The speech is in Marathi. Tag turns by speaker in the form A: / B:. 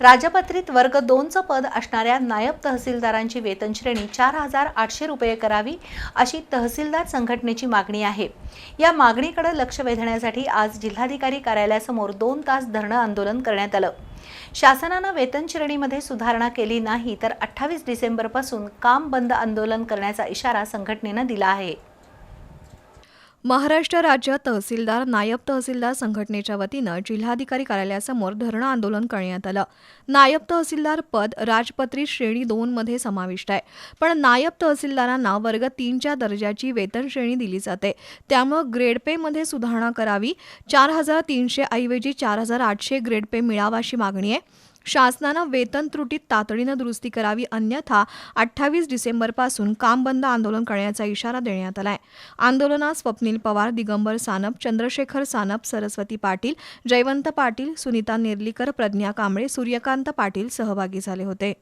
A: राजपत्रित वर्ग दोनचं पद असणाऱ्या नायब तहसीलदारांची वेतन श्रेणी चार हजार आठशे रुपये करावी अशी तहसीलदार संघटनेची मागणी आहे. या मागणीकडे लक्ष वेधण्यासाठी आज जिल्हाधिकारी कार्यालयासमोर दोन तास धरणं आंदोलन करण्यात आलं. शासनानं वेतन श्रेणीमध्ये सुधारणा केली नाही तर अठ्ठावीस डिसेंबरपासून काम बंद आंदोलन करण्याचा इशारा संघटनेनं दिला आहे.
B: महाराष्ट्र राज्य तहसीलदार नायब तहसीलदार संघटनेच्या वतीनं जिल्हाधिकारी कार्यालयासमोर धरणं आंदोलन करण्यात आलं. नायब तहसीलदार पद राजपत्रित श्रेणी दोनमध्ये समाविष्ट आहे. पण नायब तहसीलदारांना वर्ग तीनच्या दर्जाची वेतन श्रेणी दिली जाते. त्यामुळं ग्रेड पेमध्ये सुधारणा करावी. चार हजार तीनशे ऐवजी चार हजार आठशे ग्रेड पे मिळावा अशी मागणी आहे. शासनानं वेतन त्रुटीत तातडीनं दुरुस्ती करावी अन्यथा अठ्ठावीस डिसेंबरपासून काम बंद आंदोलन करण्याचा इशारा देण्यात आलाय. आंदोलनात स्वप्नील पवार दिगंबर सानप चंद्रशेखर सानप सरस्वती पाटील जयवंत पाटील सुनीता नेर्लीकर प्रज्ञा कांबळे सूर्यकांत पाटील सहभागी झाले होते.